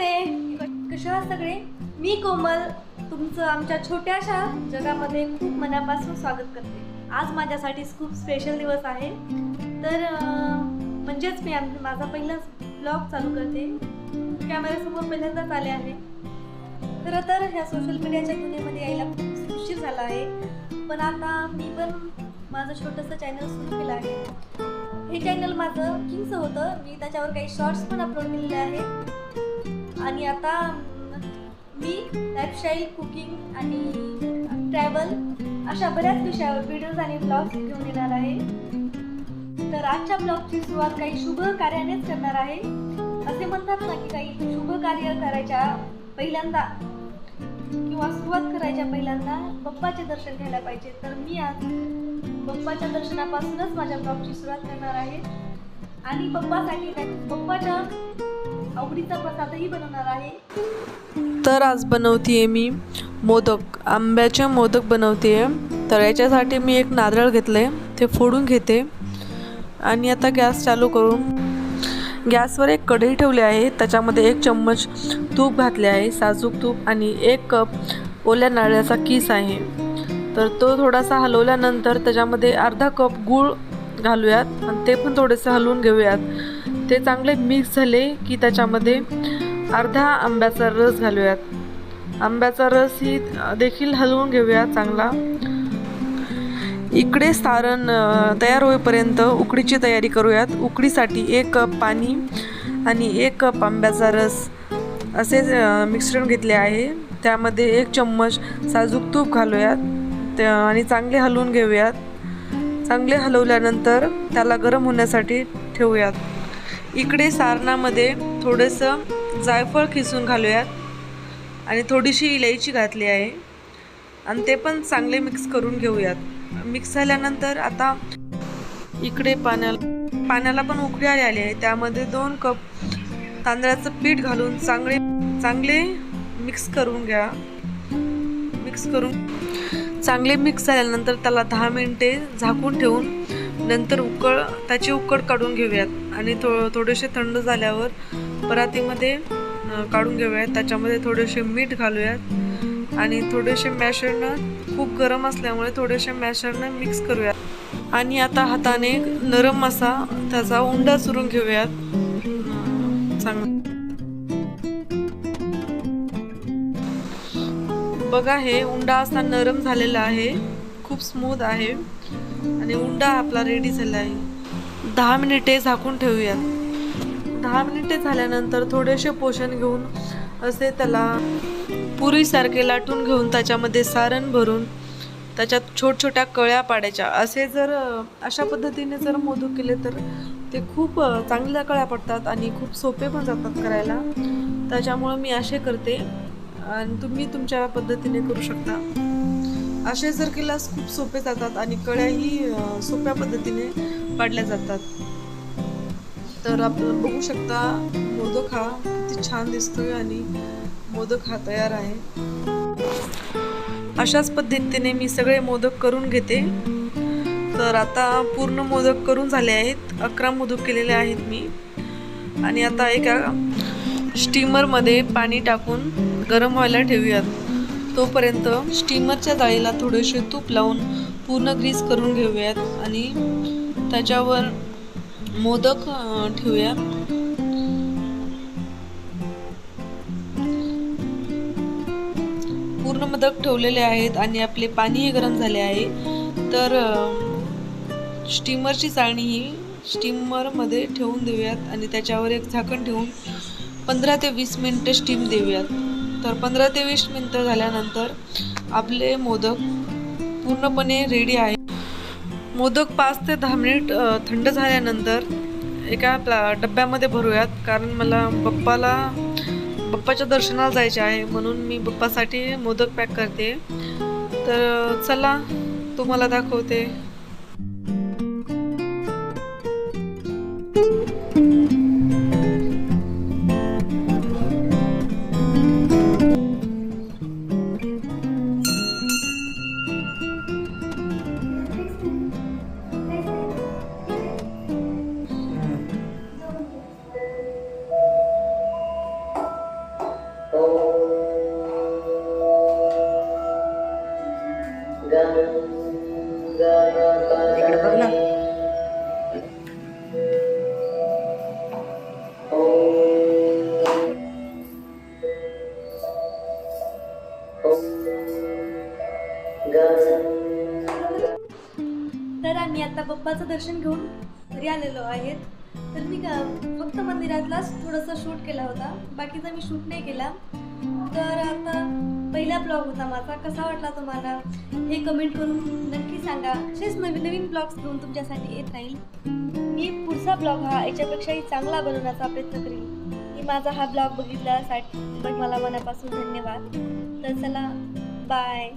नमस्ते. कशा सगळे? मी कोमल तुमचं आमच्या छोट्याशा जगामध्ये खूप मनापासून स्वागत करते. आज माझ्यासाठी खूप स्पेशल दिवस आहे. तर म्हणजेच मी आम- माझा पहिलाच ब्लॉग चालू करते. कॅमेऱ्यासमोर पहिल्यांदाच आले आहे. खरं तर ह्या सोशल मीडियाच्या दुनियेमध्ये यायला खूप उशीर झाला आहे. पण आता मी पण माझं छोटंसं चॅनल सुरू केलं आहे. हे चॅनल माझं किंगचं होतं. मी त्याच्यावर काही शॉर्ट्स पण अपलोड केलेले आहेत. आणि आता मी लाईफस्टाईल कुकिंग आणि ट्रॅव्हल अशा बऱ्याच विषयावर व्हिडिओज आणि ब्लॉग्स घेऊन येणार आहे. तर आजच्या ब्लॉगची सुरुवात काही शुभ कार्यानेच करणार आहे. असे म्हणतात ना की काही शुभ कार्य करायच्या पहिल्यांदा किंवा सुरुवात करायच्या पहिल्यांदा बप्पाचे दर्शन घ्यायला पाहिजे. तर मी आज बप्पाच्या दर्शनापासूनच माझ्या ब्लॉगची सुरुवात करणार आहे. आणि बप्पासाठी बप्पाच्या आवडीचा प्रसादही बनवणार आहे. तर आज बनवते मी मोदक. आंब्याचे मोदक बनवते तर याच्यासाठी मी एक नारळ घेतले ते फोडून घेते. आणि आता गॅस चालू करून गॅसवर एक कढई ठेवली आहे. त्याच्यामध्ये एक चम्मच तूप घातले आहे. साजूक तूप आणि एक कप ओल्या नारळाचा किस आहे. तर तो थोडासा हलवल्यानंतर त्याच्यामध्ये अर्धा कप गूळ घालूयात आणि ते पण थोडेसे हलवून घेऊयात. ते चांगले मिक्स झाले की त्याच्यामध्ये अर्धा आंब्याचा रस घालूयात. आंब्याचा रस ही देखील हलवून घेऊया चांगला. इकडे सारण तयार होईपर्यंत उकडीची तयारी करूयात. उकडीसाठी एक कप पाणी आणि एक कप आंब्याचा रस असे मिश्रण घेतले आहे. त्यामध्ये एक चम्मच साजूक तूप घालूयात. त्या आणि चांगले हलवून घेऊयात. चांगले हलवल्यानंतर त्याला गरम होण्यासाठी ठेवूयात. इकडे सारणामध्ये थोडंसं जायफळ खिसून घालूयात. आणि थोडीशी इलायची घातली आहे. आणि ते पण चांगले मिक्स करून घेऊयात. मिक्स झाल्यानंतर आता इकडे पाण्याला पाण्याला पण उकळी आली आहे. त्यामध्ये दोन कप तांदळाचं पीठ घालून चांगले चांगले मिक्स करून घ्या. मिक्स करून चांगले मिक्स झाल्यानंतर त्याला दहा मिनिटे झाकून ठेवून नंतर उकळ त्याची उकड काढून घेऊयात. आणि थो थोडेसे थंड झाल्यावर परातीमध्ये काढून घेऊयात. त्याच्यामध्ये थोडेसे मीठ घालूयात. आणि थोडेसे मॅशरनं खूप गरम असल्यामुळे थोडेसे मॅशरनं मिक्स करूयात. आणि आता हाताने नरम असा त्याचा उंडा चुरून घेऊयात. चांग बघा हे उंडा असा नरम झालेला आहे. खूप स्मूथ आहे. आणि उंडा आपला रेडी झाला आहे दहा मिनिटे झाकून ठेवूयात. दहा मिनिटे झाल्यानंतर थोडेसे पोषण घेऊन असे त्याला पुरीसारखे लाटून घेऊन त्याच्यामध्ये सारण भरून त्याच्यात छोट छोट्या कळ्या पाडायच्या. असे जर अशा पद्धतीने जर मोदक केले तर ते खूप चांगल्या कळ्या पडतात आणि खूप सोपे पण जातात करायला. त्याच्यामुळं मी असे करते. आणि तुम्ही तुमच्या पद्धतीने करू शकता. असे जर केल्यास खूप सोपे जातात आणि कळ्याही सोप्या पद्धतीने पाडल्या जातात. तर आपण बघू शकता मोदक हा किती छान दिसतोय आणि मोदक हा तयार आहे. अशाच पद्धतीने मी सगळे मोदक करून घेते. तर आता पूर्ण मोदक करून झाले आहेत. अकरा मोदक केलेले आहेत मी. आणि आता एका स्टीमरमध्ये पाणी टाकून गरम व्हायला ठेवूयात. तोपर्यंत स्टीमरच्या जाळीला थोडेसे तूप लावून पूर्ण ग्रीस करून घेऊयात आणि त्याच्यावर मोदक ठेवूया पूर्ण मोदक ठेवलेले आहेत आणि आपले पाणीही गरम झाले आहे. तर स्टीमरची चाळणी ही स्टीमरमध्ये ठेवून देऊयात आणि त्याच्यावर एक झाकण ठेवून पंधरा ते वीस मिनटं स्टीम देऊयात. तर पंधरा ते वीस मिनटं झाल्यानंतर आपले मोदक पूर्णपणे रेडी आहे. मोदक पाच ते दहा मिनिट थंड झाल्यानंतर एका प्ला डब्यामध्ये भरूयात. कारण मला बप्पाला बप्पाच्या दर्शनाला जायचे आहे म्हणून मी बप्पासाठी मोदक पॅक करते. तर चला तुम्हाला दाखवते. बघ ना. तर आम्ही आता बप्पाचं दर्शन घेऊन घरी आलेलो आहेत. तर मी फक्त मंदिरातलाच थोडंसं शूट केला होता. बाकीचा मी शूट नाही केला. तर आता पहिला ब्लॉग होता माझा. कसा वाटला तुम्हाला? हे कमेंट करून नक्की सांगा. असेच नवीन नवीन ब्लॉग्स घेऊन तुमच्यासाठी येत राहील. मी पुढचा ब्लॉग हा याच्यापेक्षाही चांगला बनवण्याचा प्रयत्न करेन. मी माझा हा ब्लॉग बघितल्यासाठी मला मनापासून धन्यवाद. तर चला बाय